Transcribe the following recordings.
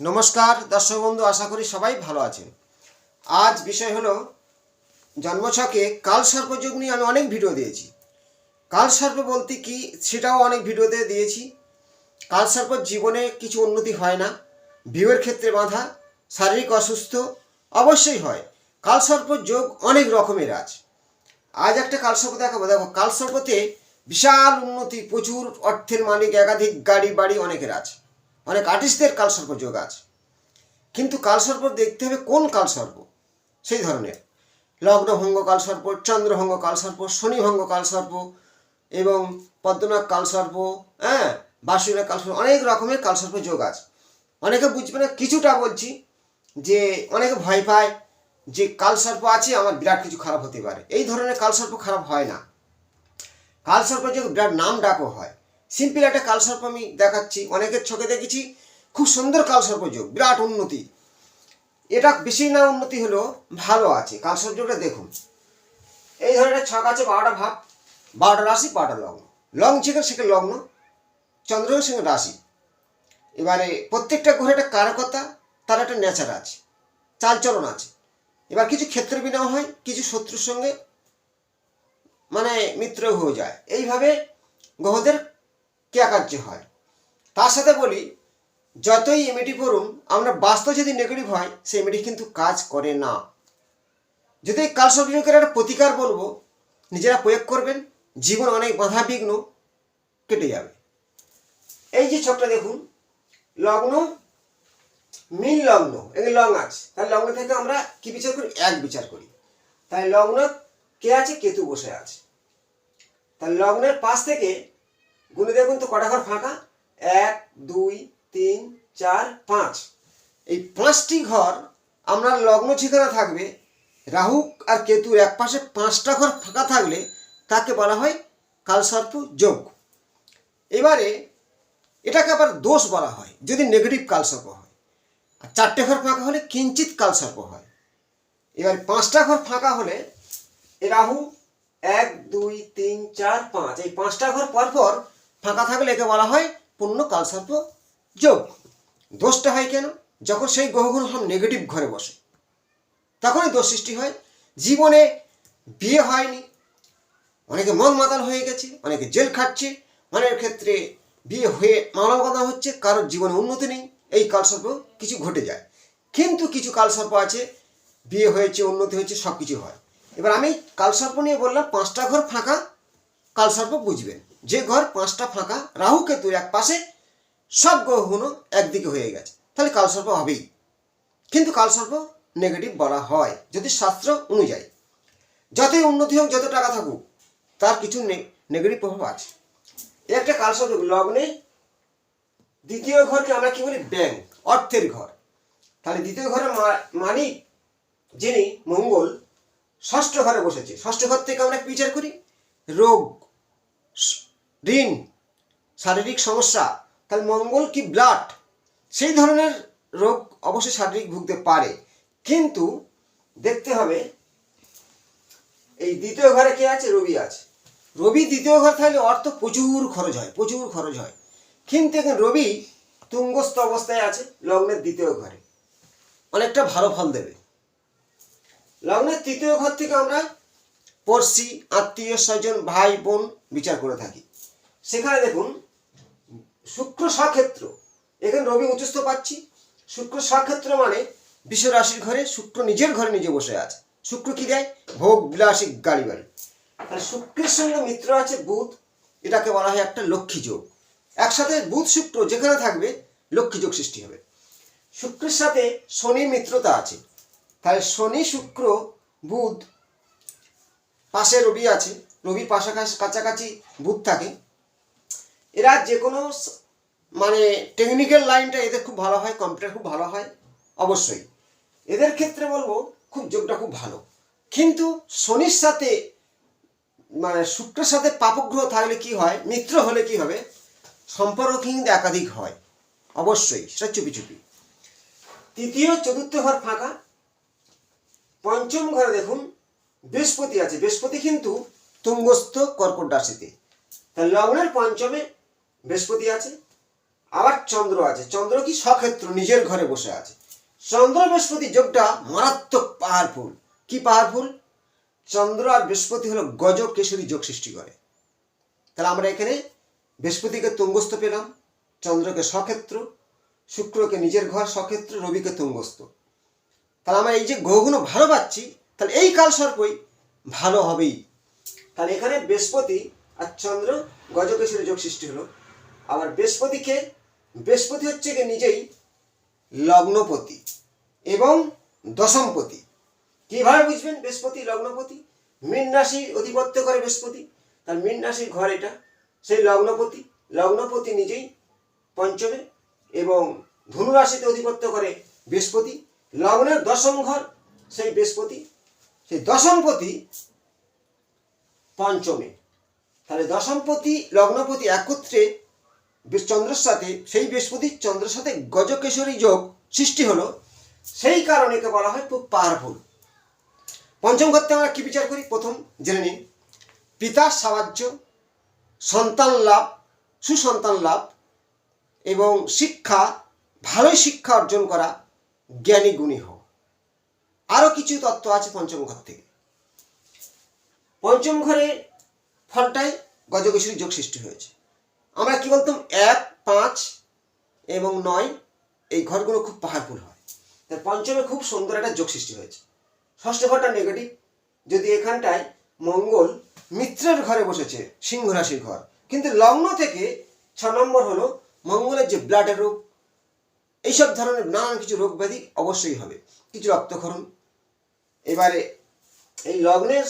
নমস্কার, দর্শক বন্ধু, আশা করি সবাই ভালো আছেন। আজ বিষয় হলো জন্মছকে কাল সর্পযোগ নিয়ে আমি অনেক ভিডিও দিয়েছি। কাল সর্প বলতে কি সেটাও অনেক ভিডিওতে দিয়েছি। কাল সর্প জীবনে কিছু উন্নতি হয় না ভিউয়ের ক্ষেত্রে বাধা, শারীরিক অসুস্থ অবশ্যই হয়। কাল সর্প যোগ অনেক রকমের আছে আজ একটা কালসর্প দেখাবো। দেখো, কাল সর্পতে বিশাল উন্নতি, প্রচুর অর্থের মালিক, একাধিক গাড়ি, বাড়ি অনেকের আছে। অনেক আর্টিস্টদের কালসর্প যোগ আছে। কিন্তু কালসর্প দেখতে হবে কোন কালসর্প সেই ধরনের। লগ্নভঙ্গ কালসর্প চন্দ্রভঙ্গ কালসর্প শনিভঙ্গ কালসর্প এবং পদ্মনাথ কালসর্প হ্যাঁ বাসুরা কালসর্প অনেক রকমের কালসর্প যোগ আছে। অনেকে বুঝবে না, কিছুটা বলছি যে অনেকে ভয় পায় যে কালসর্প আছে, আমার বিরাট কিছু খারাপ হতে পারে। এই ধরনের কালসর্প খারাপ হয় না। কালসর্প যে বিরাট নাম ডাকও হয়। সিম্পল একটা কালসর্প আমি দেখাচ্ছি, অনেকের চোখে দেখেছি, খুব সুন্দর কালসর্প যোগ, বিরাট উন্নতি। এটা বেশি না উন্নতি হলো, ভালো আছে কালসর্প যোগটা দেখুন। এই ধরনের ছক আছে, বারোটা ভাব, বারোটা রাশি, বারোটা লগ্ন। লং যেখানে সেখানে লগ্ন চন্দ্রের সঙ্গে রাশি। এবারে প্রত্যেকটা গ্রহে একটা কারকতা, তার একটা নেচার আছে, চালচলন আছে। এবার কিছু ক্ষেত্র বিনাও হয়, কিছু শত্রুর সঙ্গে মানে মিত্র হয়ে যায়। এইভাবে গ্রহদের ক্রিয়াকার্য হয়। তার সাথে বলি, যতই এমএডি পড়ুন, আমরা বাস্তব যদি নেগেটিভ হয়, সেই এমএডি কিন্তু কাজ করে না। যদি এই কালসর্পযোগের একটা প্রতিকার বলব, নিজেরা প্রয়োগ করবেন, জীবন অনেক বাধা বিঘ্ন কেটে যাবে। এই যে ছকটা দেখুন, লগ্ন মিল লগ্ন এখানে লং আছে। তাহলে লগ্ন থেকে আমরা কি বিচার করি? এক বিচার করি। তাই লগ্ন কে আছে? কেতু বসে আছে। তাহলে লগ্নের পাশ থেকে গুনে দেখুন তো কটা ঘর ফাঁকা? এক, দুই, তিন, চার, পাঁচ। এই পাঁচটি ঘর আমরা লগ্ন ঠিকানা থাকবে, রাহু আর কেতুর এক পাশে পাঁচটা ঘর ফাঁকা থাকলে তাকে বলা হয় কালসর্প যোগ। এবারে এটাকে আবার দোষ বলা হয়, যদি নেগেটিভ কালসর্প হয়। আর চারটে ঘর ফাঁকা হলে কিঞ্চিত কালসর্প হয়। এবার পাঁচটা ঘর ফাঁকা হলে রাহু এক, দুই, তিন, চার, পাঁচ। এই পাঁচটা ঘর পর পর ফাঁকা থাকলে একে বলা হয় পূর্ণ কালসর্প যোগ। দোষটা হয় কেন? যখন সেই গ্রহগুলো সব নেগেটিভ ঘরে বসে। তখনই দোষ সৃষ্টি হয়। জীবনে বিয়ে হয়নি। অনেকে মন মাতাল হয়ে গেছে, অনেকে জেল খাটছে। অনেকের ক্ষেত্রে বিয়ে হয়ে মানবতা হচ্ছে, কারোর জীবনে উন্নতি নেই। এই কালসর্প কিছু ঘটে যায়। কিন্তু কিছু কালসর্প আছে, বিয়ে হয়েছে, উন্নতি হয়েছে সব কিছু হয়। এবার আমি কালসর্প নিয়ে বললাম, পাঁচটা ঘর ফাঁকা, কালসর্প বুঝবেন। যে ঘর পাঁচটা ফাঁকা রাহু কেতুর এক পাশে, সব গ্রহগুলো একদিকে হয়ে গেছে। তাহলে কালসর্প হবেই। কিন্তু কালসর্প নেগেটিভ বলা হয়, যদি শাস্ত্র অনুযায়ী। যতই উন্নতি হোক, যত টাকা থাকুক, তার কিছু নেগেটিভ প্রভাব আছে। একটা কালসর্প লগ্নে দ্বিতীয় ঘরকে আমরা কি বলি? ব্যাংক, অর্থের ঘর। তাহলে দ্বিতীয় ঘরের মা- মালিক, যিনি মঙ্গল, ষষ্ঠ ঘরে বসেছে। ষষ্ঠ ঘর থেকে আমরা বিচার করি? রোগ ঋণ শারীরিক সমস্যা তাহলে মঙ্গল কি ব্লাড? সেই ধরনের রোগ অবশ্যই শারীরিক ভুগতে পারে। কিন্তু দেখতে হবে, এই দ্বিতীয় ঘরে কে আছে? রবি আছে। রবি দ্বিতীয় ঘর থাকলে অর্থ প্রচুর খরচ হয়, প্রচুর খরচ হয়। কিন্তু এখন রবি তুঙ্গস্থ অবস্থায় আছে, লগ্নের দ্বিতীয় ঘরে। অনেকটা ভালো ফল দেবে। লগ্নের তৃতীয় ঘর থেকে আমরা পড়শি, আত্মীয় স্বজন, ভাই, বোন বিচার করে থাকি। সেখানে দেখুন, শুক্র সক্ষেত্র। এখানে রবি উচ্চস্থ পাচ্ছি। শুক্র সক্ষেত্র মানে বিশ্ব রাশির ঘরে শুক্র নিজের ঘরে নিজে বসে আছে। শুক্র কি দেয়? ভোগ, বিলাসিক গাড়ি বাড়ি তাহলে শুক্রের সঙ্গে মিত্র আছে বুধ। এটাকে বলা হয় একটা লক্ষ্মী যোগ। একসাথে বুধ, শুক্র যেখানে থাকবে, লক্ষ্মী যোগ সৃষ্টি হবে। শুক্রের সাথে শনি মিত্রতা আছে। তাহলে শনি, শুক্র, বুধ, পাশে রবি আছে। রবির পাশাকাছি কাছাকাছি বুধ থাকে। এরা যে কোনো মানে টেকনিক্যাল লাইনটা এদের খুব ভালো হয় কম্পিউটার খুব ভালো হয়, অবশ্যই। এদের ক্ষেত্রে বলব, খুব যোগটা খুব ভালো। কিন্তু শনির সাথে মানে শুক্রের সাথে পাপগ্রহ থাকলে কি হয়, মিত্র হলে কি হবে? সম্পর্ক কিন্তু একাধিক হয়, অবশ্যই, সেটা চুপি চুপি। তৃতীয়, চতুর্থ ঘর ফাঁকা। পঞ্চম ঘরে দেখুন, বৃহস্পতি আছে। বৃহস্পতি কিন্তু তুঙ্গস্থ কর্কট রাশিতে। লগ্নের পঞ্চমে বৃহস্পতি আছে, আবার চন্দ্র আছে। চন্দ্র কি সক্ষেত্র, নিজের ঘরে বসে আছে। চন্দ্র বৃহস্পতি যোগটা মারাত্মক পাওয়ারফুল কি পাওয়ারফুল চন্দ্র আর বৃহস্পতি হলো গজ কেশরী যোগ সৃষ্টি করে। তাহলে আমরা এখানে বৃহস্পতিকে তুঙ্গস্থ পেলাম, চন্দ্রকে সক্ষেত্র, শুক্রকে নিজের ঘর, সক্ষেত্র, রবিকে তুঙ্গস্থ। তাহলে আমরা এই যে গ্রহগুলো ভালো পাচ্ছি, তাহলে এই কাল সর্পই ভালো হবেই। তাহলে এখানে বৃহস্পতি আর চন্দ্র গজকেশ্বরী যোগ সৃষ্টি হলো। আবার বৃহস্পতিকে, বৃহস্পতি হচ্ছে গিয়ে নিজেই লগ্নপতি এবং দশমপতি। কীভাবে বুঝবেন বৃহস্পতি, লগ্নপতি? মীন রাশি অধিপত্য করে বৃহস্পতি। তার মীন রাশির ঘর এটা। সেই লগ্নপতি লগ্নপতি নিজেই পঞ্চমে এবং ধনু রাশিতে অধিপত্য করে বৃহস্পতি। লগ্নের দশম ঘর সেই বৃহস্পতি। সেই দশমপতি পঞ্চমে। তাহলে দশমপতি, লগ্নপতি একত্রে চন্দ্রের সাথে, সেই বৃহস্পতি চন্দ্রের সাথে গজকেশরী যোগ সৃষ্টি হলো। সেই কারণে একে বলা হয় খুব পাওয়ারফুল পঞ্চম ঘরতে আমরা কি বিচার করি? প্রথম জেনে নিন। পিতার সাহায্য, সন্তান লাভ, সুসন্তান লাভ এবং শিক্ষা, ভালোই শিক্ষা অর্জন করা, জ্ঞানী গুণী হোক আরও কিছু তত্ত্ব আছে পঞ্চম ঘর থেকে। পঞ্চম ঘরে ফলটায় গজকেশরী যোগ সৃষ্টি হয়েছে। আমরা কি বলতাম? এক, পাঁচ এবং নয়, এই ঘরগুলো খুব পাহাড়ফুল হয়। তাই পঞ্চমে খুব সুন্দর একটা যোগ সৃষ্টি হয়েছে। ষষ্ঠ ঘরটা নেগেটিভ যদি এখানটায় মঙ্গল মিত্রের ঘরে বসেছে, সিংহ রাশির ঘর। কিন্তু লগ্ন থেকে ছ নম্বর হলো মঙ্গলের যে ব্লাডের রোগ। এইসব ধরনের নানান কিছু রোগ ব্যাধি অবশ্যই হবে। কিছু রক্তক্ষরণ। এবারে এই লগ্নের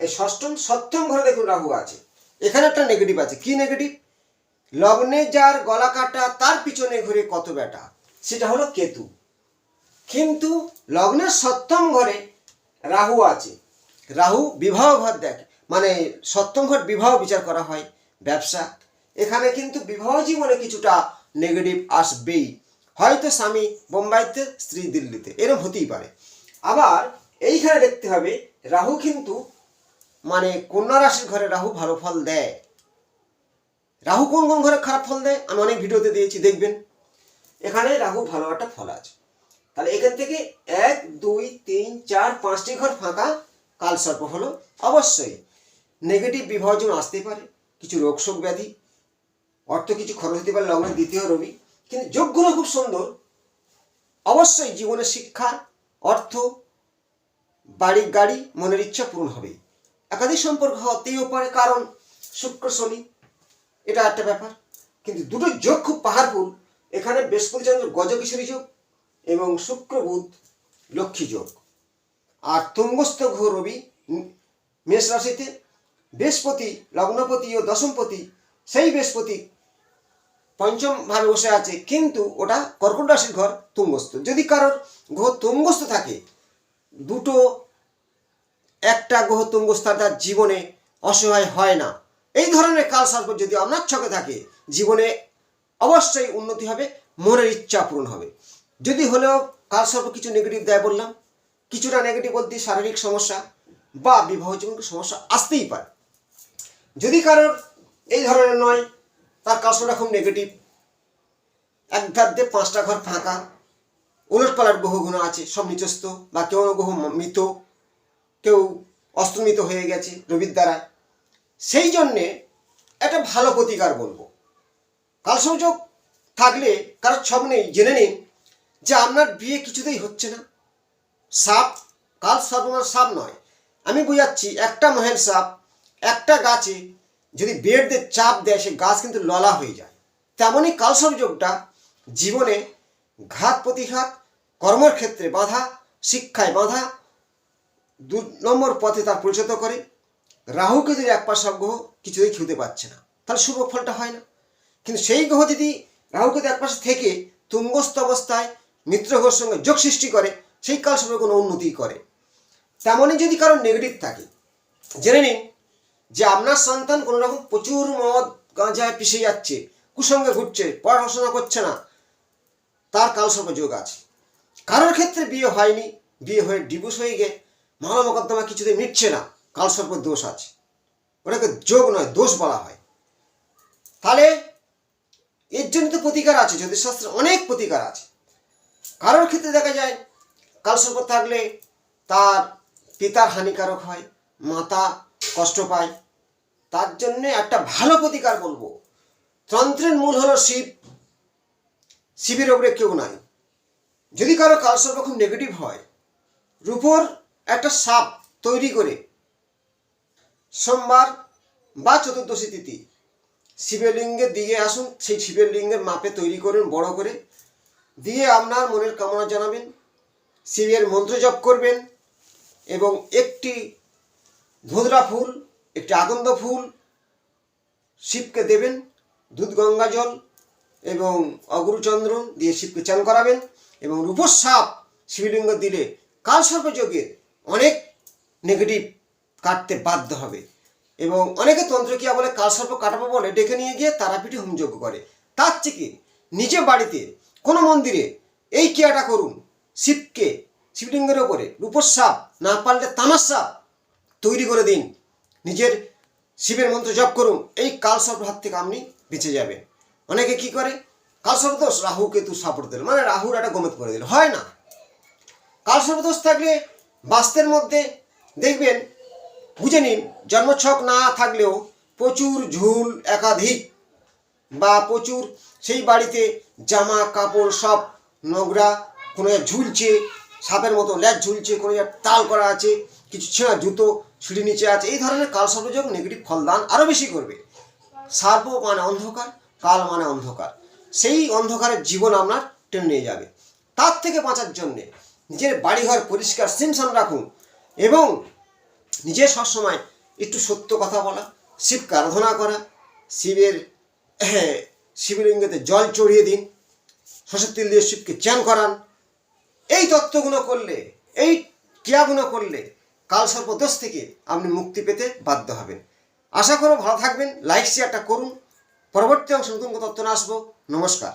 এই ষষ্ঠম সপ্তম ঘরে দেখুন রাহু আছে। এখানে একটা নেগেটিভ আছে। কি নেগেটিভ লগ্নে যার গলা কাটা, তার পিছনে ঘুরে কত বেটা সেটা হলো কেতু। কিন্তু লগ্নের সপ্তম ঘরে রাহু আছে। রাহু বিবাহ ঘর দেখে মানে সপ্তম ঘর বিবাহ বিচার করা হয় ব্যবসা। এখানে কিন্তু বিবাহ জীবনে কিছুটা নেগেটিভ আসবেই। হয়তো স্বামী বোম্বাইতে, স্ত্রী দিল্লিতে এরকম হতেই পারে। আবার এইখানে দেখতে হবে, রাহু কিন্তু মানে কন্যা রাশির ঘরে রাহু ভালো ফল দেয়। রাহু কোন কোন ঘরে খারাপ ফল দেয়? আমি অনেক ভিডিওতে দিয়েছি, দেখবেন। এখানে রাহু ভালো একটা ফল আছে। তাহলে এখান থেকে এক, দুই, তিন, চার, পাঁচটি ঘর ফাঁকা, কাল সর্প হলো। অবশ্যই নেগেটিভ বিভাজন আসতেই পারে, কিছু রোগ শোক ব্যাধি, অর্থ কিছু খরচ হতে পারে, লগ্নের দ্বিতীয় রবি। কিন্তু যোগগুলো খুব সুন্দর। অবশ্যই জীবনে শিক্ষা, অর্থ বাড়ি গাড়ি, মনের ইচ্ছা পূরণ হবেই একাধিক সম্পর্ক হতেও পারে, কারণ শুক্র, শনি। এটা একটা ব্যাপার। কিন্তু দুটো যোগ খুব পাহাড়ফুল এখানে বৃহস্পতি চন্দ্র গজকিশোরী যোগ এবং শুক্র বুধ লক্ষ্মী যোগ। আর তুঙ্গস্থ ঘ রবি মেষ রাশিতে বৃহস্পতি, লগ্নপতি ও দশমপতি, সেই বৃহস্পতি পঞ্চম ভাবে বসে আছে। কিন্তু ওটা কর্কট রাশির ঘর, তুঙ্গস্থ। যদি কারোর গ্রহ তুঙ্গস্থ থাকে, দুটো, একটা গ্রহ তুঙ্গস্থ তার জীবনে অসহায় হয় না। এই ধরনের কাল সর্প যদি আপনার থাকে, জীবনে অবশ্যই উন্নতি হবে, মনের ইচ্ছা পূরণ হবে। যদি হলেও কাল সর্প কিছু নেগেটিভ দেয় বললাম, কিছুটা নেগেটিভ বলতে শারীরিক সমস্যা বা বিবাহ জীবন সমস্যা আসতেই পারে। যদি কারোর এই ধরনের নয়, তার কালসটা খুব নেগেটিভ এক ধার দিয়ে পাঁচটা ঘর ফাঁকা, উলট পালার গ্রহগুণ আছে, সব নিচস্থ বা কেউ গ্রহ মৃত, কেউ অস্তমিত হয়ে গেছে রবির দ্বারা। সেই জন্যে একটা ভালো প্রতিকার বলব। কাল সংযোগ থাকলে কারোর ছক নেই, জেনে নিন যে আপনার বিয়ে কিছুতেই হচ্ছে না। সাপ, কাল সর্বনাশ সাপ নয়। আমি বুঝাচ্ছি একটা মহেন সাপ, একটা গাছে যদি বেড়দের চাপ দেয়, সে গাছ কিন্তু ললা হয়ে যায়। তেমনই কালসংযোগটা জীবনে ঘাত প্রতিঘাত, কর্মের ক্ষেত্রে বাধা, শিক্ষায় বাধা, দু নম্বর পথে তার পরিচিত করে। রাহুকে যদি এক পাশা গ্রহ কিছুতেই খেতে পাচ্ছে না। তাহলে শুভ ফলটা হয় না। কিন্তু সেই গ্রহ যদি রাহুকে এক পাশে থেকে তুঙ্গস্থ অবস্থায় মিত্র গ্রহের সঙ্গে যোগ সৃষ্টি করে, সেই কাল সময় কোনো উন্নতি করে। তেমনই যদি কারও নেগেটিভ থাকে, জেনে নিন যে আপনার সন্তান কোনো রকম প্রচুর মদ গাঁজায় পিষে যাচ্ছে কুসঙ্গে ঘুরছে, পড়াশোনা করছে না, তার কালসর্প যোগ আছে। কারোর ক্ষেত্রে বিয়ে হয়নি, বিয়ে হয়ে ডিভোর্স হয়ে গিয়ে মামলা মোকদ্দমা কিছুতে মিটছে না। কালসর্প দোষ আছে। ওটাকে যোগ নয়, দোষ বলা হয়। তাহলে এর জন্য তো প্রতিকার আছে, জ্যোতিষশাস্ত্রে অনেক প্রতিকার আছে। কারোর ক্ষেত্রে দেখা যায় কালসর্প থাকলে তার পিতার হানিকারক হয়, মাতা কষ্ট পায়। তার জন্য একটা ভালো প্রতিকার বলব। তন্ত্রের মূল হলো শিব। শিবের ওপরে কেউ নাই। যদি কারও কালসর্প খুব নেগেটিভ হয়, রূপোর একটা সাপ তৈরি করে সোমবার বা চতুর্দশী তিথি। শিবের লিঙ্গে দিয়ে আসুন, সেই শিবের লিঙ্গের মাপে তৈরি করুন, বড় করে। দিয়ে আপনার মনের কামনা জানাবেন, শিবের মন্ত্র জপ করবেন, এবং একটি ধুতরা ফুল, একটি আগন্দ ফুল শিবকে দেবেন, দুধ, গঙ্গা জল এবং অগুরুচন্দ্রন দিয়ে শিবকে চান করাবেন, এবং রূপস সাপ শিবলিঙ্গ দিলে কালসর্পযোগের অনেক নেগেটিভ কাটতে বাধ্য হবে। এবং অনেকে তন্ত্রক্রিয়া বলে কালসর্প কাটাবো বলে ডেকে নিয়ে গিয়ে তারাপীঠে হোমযজ্ঞ করে। তার থেকে নিজে বাড়িতে কোনো মন্দিরে এই ক্রিয়াটা করুন। শিবকে, শিবলিঙ্গের ওপরে রূপস সাপ না পারলে তামার সাপ তৈরি করে দিন। নিজের শিবের মন্ত্র জপ করুন, এই কালসর্প হাত থেকে আপনি বেঁচে যাবেন। অনেকে কি করে? কালসর্প দোষ রাহু কেতু সাপোর্ট দিল মানে রাহুর একটা গমেত করে দিল, হয় না? কালসর্প দোষ থাকলে বাস্তের মধ্যে দেখবেন বুঝে নিন জন্মছক না থাকলেও প্রচুর ঝুল একাধিক বা প্রচুর সেই বাড়িতে জামা, কাপড় সব নোংরা, কোনো ঝুলছে, সাপের মতো ল্যাজ ঝুলছে, কোনো তাল করা আছে, কিছু ছেঁড়া জুতো সিঁড়ি নিচে আছে, এই ধরনের কাল সর্পযোগ নেগেটিভ ফলদান আরও বেশি করবে। সার্প মানে অন্ধকার, কাল মানে অন্ধকার। সেই অন্ধকারের জীবন আপনার টেনে নিয়ে যাবে। তার থেকে বাঁচার জন্যে নিজের বাড়িঘর পরিষ্কার সিমসান রাখুন এবং নিজে সবসময় একটু সত্য কথা বলা শিবকে আরাধনা করা শিবের হ্যাঁ, শিবলিঙ্গতে জল চড়িয়ে দিন সরষের তিল দিয়ে শিবকে চান করান এই তত্ত্বগুলো করলে এই ক্রিয়াগুলো করলে কাল সর্পদোষ থেকে আপনি মুক্তি পেতে বাধ্য হবেন। আশা করো ভালো থাকবেন লাইক শেয়ারটা করুন। পরবর্তী অংশ নতুন নিয়ে আসব। নমস্কার।